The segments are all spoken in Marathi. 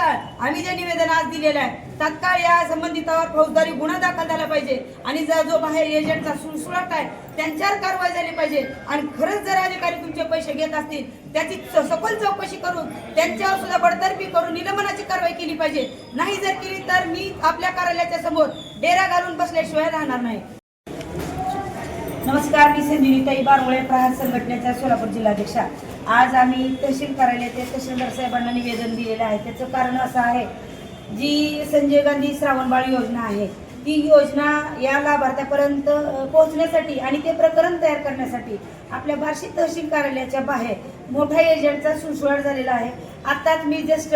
तात्काळ. आम्ही जे निवेदन आज दिलेलं आहे तात्काळ या संबंधितावर फौजदारी गुन्हा दाखल झाला पाहिजे. आणि जर जो बाहेर एजंटचा सुळसुळाट आहे त्यांच्यावर कारवाई झाली पाहिजे. आणि खरंच जर अधिकारी तुमचे पैसे घेत असतील त्याची सखोल चौकशी करून त्यांच्यावर सुद्धा बडतर्फी करून निलंबनाची कारवाई केली पाहिजे. नाही जर केली तर मी आपल्या कार्यालयाच्या समोर डेरा घालून बसल्याशिवाय राहणार नाही. नमस्कार मी संजीविताई इबारमुळे प्रहार संघटनेच्या सोलापूर जिल्हाध्यक्षा. आज आम्ही तहसील कार्यालयाचे तहसीलदार साहेबांना निवेदन दिलेलं आहे. त्याचं कारण असं आहे जी संजय गांधी श्रावणबाळ योजना आहे ती योजना या लाभार्थ्यापर्यंत पोहोचण्यासाठी आणि ते प्रकरण तयार करण्यासाठी आपल्या बार्शी तहसील कार्यालयाच्या बाहेर मोठ्या एजंटचा सुळसुळाट झालेला आहे. आत्ताच मी जस्ट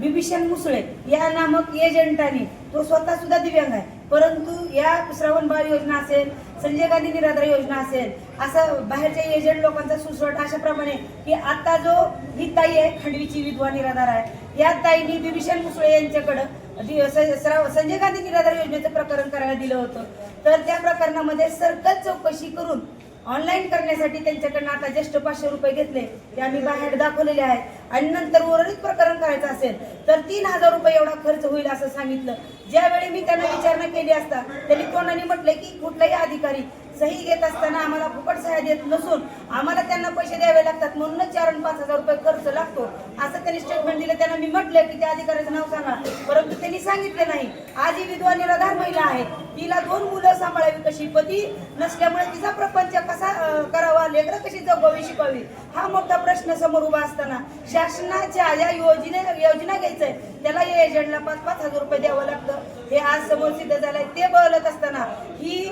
बिभीषण मुसळे या नामक एजंटाने तो स्वतः सुद्धा दिव्यांग आहे. परंतु या श्रावण बाळ योजना असेल संजय गांधी निराधार योजना असेल असं बाहेरच्या एजंट लोकांचा सुसवट अशाप्रमाणे की आता जो ही ताई आहे खंडवीची विधवा निराधार आहे या ताईनी बिभीषण मुसळे यांच्याकडं दि- संजय गांधी निराधार योजनेचं प्रकरण करायला दिलं होतं. तर त्या प्रकरणामध्ये सर्कल चौकशी करून ऑनलाईन करण्यासाठी त्यांच्याकडनं आता ज्येष्ठ पाचशे रुपये घेतले. ते आम्ही बाहेर दाखवलेले आहेत. आणि नंतर उर्वरित प्रकरण करायचं असेल तर तीन हजार रुपये एवढा खर्च होईल असं सांगितलं. ज्यावेळी मी त्यांना विचारणा केली असता त्यांनी कोणाने म्हटलं की कुठलाही अधिकारी सही घेत असताना आम्हाला फुकट सह्या देत नसून आम्हाला त्यांना पैसे द्यावे लागतात म्हणूनच चार आणि पाच हजार रुपये खर्च लागतो. असं त्यांनी स्टेटमेंट दिलं. त्यांना मी म्हटलं की त्या अधिकाऱ्याचं नाव सांगा. परंतु त्यांनी सांगितलं नाही. आज ही विधवा निराधार महिला आहे. तिला दोन मुलं सांभाळावी कशी? पती नसल्यामुळे तिचा प्रपंच कसा करावा? लेकरं कशी जगवावी शिकावी हा मोठा प्रश्न समोर उभा असताना शासनाच्या या योजने योजना घ्यायचंय. त्याला या एजंटला पाच पाच हजार रुपये द्यावं लागतं. हे आज समोर सिद्ध झालंय. ते बोलत असताना ही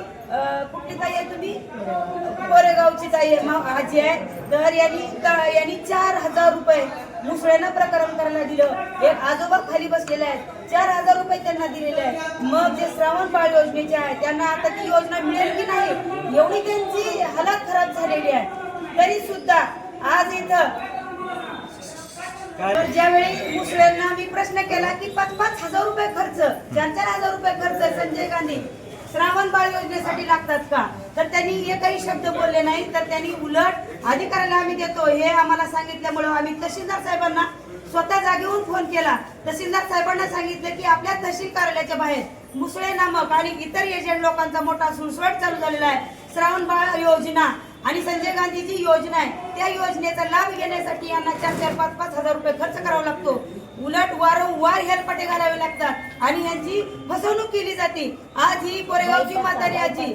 कुठली ताई आहे तुम्ही? कोरेगावची ताई आजी आहे. तर यांनी यांनी चार हजार रुपये मुसळ्यांना प्रकरण करायला दिलं. एक आजोबा खाली बसलेले आहेत. चार हजार रुपये त्यांना दिलेले मग जे श्रावण बाळ योजनेचे आहे त्यांना आता ती योजना मिळेल की नाही एवढी त्यांची हालत खराब झालेली आहे. तरी सुद्धा आज इथं ज्यावेळी मुसळ्यांना मी प्रश्न केला की पाच पाच हजार रुपये खर्च चार चार हजार रुपये खर्च संजय गांधी श्रावण बाळ योजनेसाठी लागतात का? तर त्यांनी एकही शब्द बोलले नाही तर त्यांनी उलट अधिकाऱ्याला आम्ही देतो. हे आम्हाला सांगितल्यामुळं आम्ही तहसीलदार साहेबांना स्वतः जागेहून फोन केला. तहसीलदार साहेबांना सांगितलं की आपल्या तहसील कार्यालयाच्या बाहेर मुसळे नामक आणि इतर एजंट लोकांचा मोठा सुळसुळाट चालू झालेला आहे. श्रावण बाळ योजना आणि संजय गांधीची योजना आहे. त्या योजनेचा लाभ घेण्यासाठी यांना चार चार पाच पाच हजार रुपये खर्च करावा लागतो. उलट वार हेरपटे घालावे लागतात आणि यांची फसवणूक केली जाते. आज ही कोरेगावची म्हातारी आजी.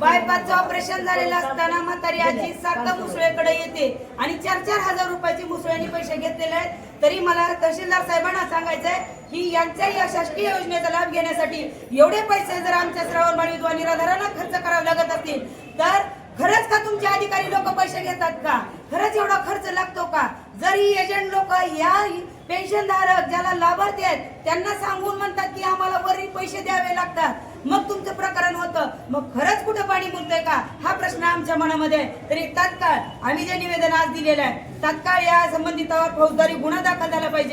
बायपासचं ऑपरेशन झालेलं असताना म्हातारी आजी सारखं मुसळ्याकडे येते आणि चार चार हजार रुपयाची मुसळ्यांनी पैसे घेतलेले आहेत. तरी मला तहसीलदार साहेबांना सांगायचंय की यांच्या या शासकीय योजनेचा लाभ घेण्यासाठी एवढे पैसे जर आमच्या श्रावणबाळ विधवा निराधारांना खर्च करावे लागत असतील तर खरंच का तुमचे अधिकारी लोक पैसे घेतात का? खरंच एवढा खर्च लागतो का? जरी एजंट लोक या पेन्शन धारक ज्याला लाभार्थी आहेत त्यांना सांगून म्हणतात की आम्हाला वरील पैसे द्यावे लागतात. मग तुमचं प्रकरण होतं. मग खरंच कुठं पाणी मुलतंय का? हा प्रश्न आमच्या मनामध्ये आहे. तरी तात्काळ आम्ही जे निवेदन आज दिलेलं आहे तात्काळ या संबंधितावर फौजदारी गुन्हा दाखल झाला पाहिजे.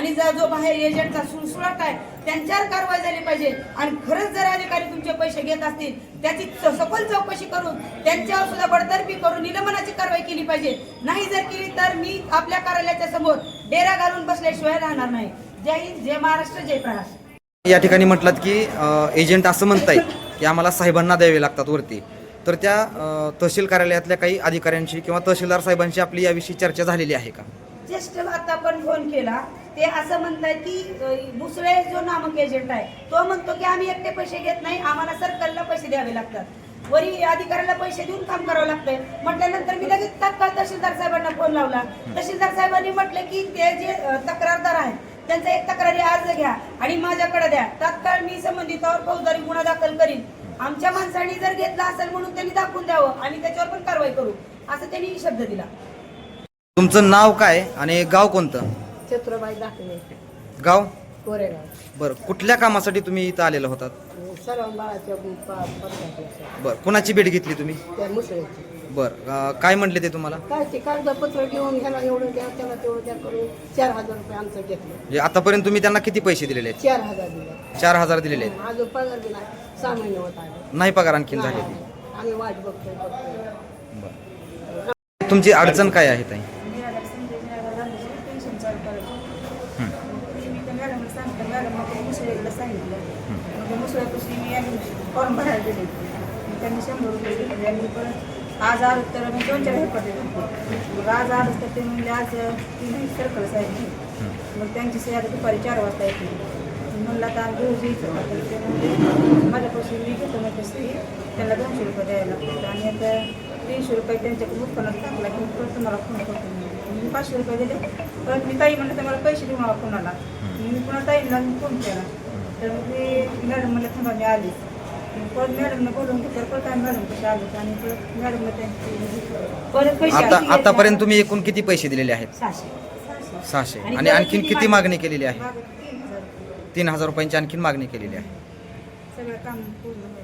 आणि जर जो बाहेर एजंटचा सुळसुळाट आहे त्यांच्यावर कारवाई झाली पाहिजे. आणि खरंच जर अधिकारी तुमचे पैसे घेत असतील त्याची सखोल चौकशी करून त्यांच्यावर सुद्धा बडतर्फी करून निलंबनाची कारवाई केली पाहिजे. नाही जर केली तर मी आपल्या कार्यालयाच्या समोर डेरा घालून बसल्याशिवाय राहणार नाही. जय हिंद जय महाराष्ट्र जय प्रहार या ठिकाणी म्हटलात की एजंट असं म्हणताय की आम्हाला साहेबांना द्यावे लागतात वरती. तर त्या तहसील कार्यालयातल्या काही अधिकाऱ्यांची किंवा तहसीलदार साहेबांची आपली याविषयी चर्चा झालेली आहे का? जस्ट आता आपण फोन केला. ते असं म्हणतात की दुसरे जो नामक एजंट आहे तो म्हणतो की आम्ही एकटे पैसे घेत नाही आम्हाला सरकारला पैसे द्यावे लागतात. वरी अधिकाऱ्याला पैसे देऊन काम करावं लागतंय. म्हटल्यानंतर मी लगेच तात्काळ तहसीलदार साहेबांना फोन लावला. तहसीलदार साहेबांनी म्हटलं की ते जे तक्रारदार आहेत त्यांचा एक तक्रारी अर्ज घ्या आणि माझ्याकडे द्या. तात्काळ मी संबंधितावर फौजदारी गुन्हा दाखल करीन. आमच्या माणसांनी जर घेतला असेल म्हणून त्यांनी दाखवून द्यावं आणि त्याच्यावर पण कारवाई करू. असं त्यांनी शब्द दिला. तुमचं नाव काय आणि गाव कोणतं? चतुराबाई दाखले गाव? कोरेगाव. बरं कुठल्या कामासाठी तुम्ही इथं आलेला होतात? सर्व बाळाच्या पत्रिका बरं कुणाची भेट घेतली तुम्ही? त्या मुसळ्याची. बरं अ, काय म्हटले ते तुम्हाला? काय ते कागदपत्र घेऊन ह्याला एवढं द्या त्याला तेवढं द्या करून चार हजार रुपये आमचं घेतलं. म्हणजे आतापर्यंत तुम्ही त्यांना किती पैसे दिलेले चार हजार दिले. आहेत चार हजार दिलेले आहेत. अजून पगार दिला सहा महिने होत आले. नाही पगार आणखीन झालेली नाही. आम्ही वाट बघतोय बघतोय. बरं. तुमची अडचण काय आहे ताई? गांधीजी पेन्शन चालू करायची मी त्या मॅडमला सांगतो मॅडम मग मुसळीला सांगितलं म्हणजे मुसळ्यापाशी मी आम्ही फॉर्म भरायला दिले मग त्यांनी शंभर रुपये घेतले आणि परत आज आलो तर मी दोन चार हेल्पर होते मग आज आलो तर ते म्हणजे आज तीन सर्कलच आहे मग त्यांची सही दुपारी चार वाजता येते म्हणलं आता रोज यायचं का? तर ते म्हणजे माझ्यापासून मी घेतो म्हणजे सही त्याला दोनशे रुपये द्यायला लागतात आणि आता तीनशे रुपये त्यांच्याकडे उत्पन्न टाकला की परत तुम्हाला फोन करतो मी. पाचशे रुपये दिले. परत मी ताई म्हणलं तर मला पैसे देऊ नका कोणाला. मी पुन्हा ताईला फोन केला. तर मी मॅडम म्हणलं थांबा मी आली. परत मॅडमनं बोलून घेतलं. परत आम्ही मॅडम कसे आलो. आणि परत त्यांची परत पैसे आता आतापर्यंत. तुम्ही एकूण किती पैसे दिलेले आहेत? सहाशे. सहाशे. आणि आणि परत आणखीन किती किती माग- मागणी केलेली आहे? मागं तीन हजार. रुपये. तीन हजार रुपयांची आणखीन मागणी केलेली आहे. सगळं काम पूर्ण